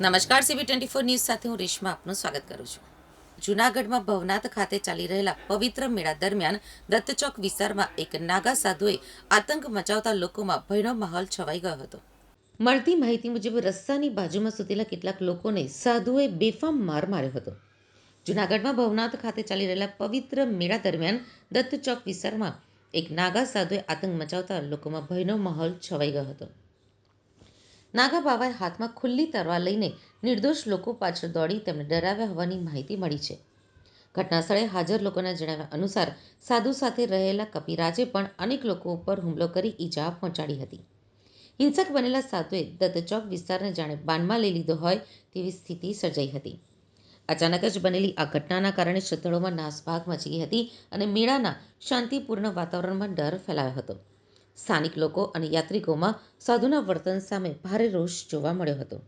નમસ્કાર CB twenty four news સાથે હું રેશમા આપનું સ્વાગત કરું છું. જૂનાગઢમાં ભવનાથ ખાતે ચાલી રહેલા પવિત્ર મેળા દરમિયાન દત્તચોક વિસ્તારમાં એક નાગા સાધુએ આતંક મચાવતા લોકોમાં ભયનો માહોલ છવાઈ ગયો હતો. મળતી માહિતી મુજબ રસ્તાની બાજુમાં સુતેલા કેટલાક લોકોને સાધુએ બેફામ માર માર્યો હતો. જૂનાગઢમાં ભવનાથ ખાતે ચાલી રહેલા પવિત્ર મેળા દરમિયાન દત્તચોક વિસ્તારમાં એક નાગા સાધુએ આતંક મચાવતા લોકોમાં ભયનો માહોલ છવાઈ ગયો હતો. નાગા બાબાએ હાથમાં ખુલ્લી તરવાર લઈને નિર્દોષ લોકો પાછળ દોડી તેમને ડરાવ્યા હોવાની માહિતી મળી છે. ઘટના સ્થળે હાજર લોકોના જણાવ્યા અનુસાર સાધુ સાથે રહેલા કપિરાજે પણ અનેક લોકો ઉપર હુમલો કરી ઈજા પહોંચાડી હતી. હિંસક બનેલા સાધુએ દત્તચોક વિસ્તારને જાણે બાનમાં લઈ લીધો હોય તેવી સ્થિતિ સર્જાઈ હતી. અચાનક જ બનેલી આ ઘટનાના કારણે શ્રદ્ધાળુઓમાં નાસભાગ મચી ગઈ હતી અને મેળાના શાંતિપૂર્ણ વાતાવરણમાં ડર ફેલાયો હતો. સ્થાનિક લોકો અને યાત્રિકોમાં સાધુના વર્તન સામે ભારે રોષ જોવા મળ્યો હતો.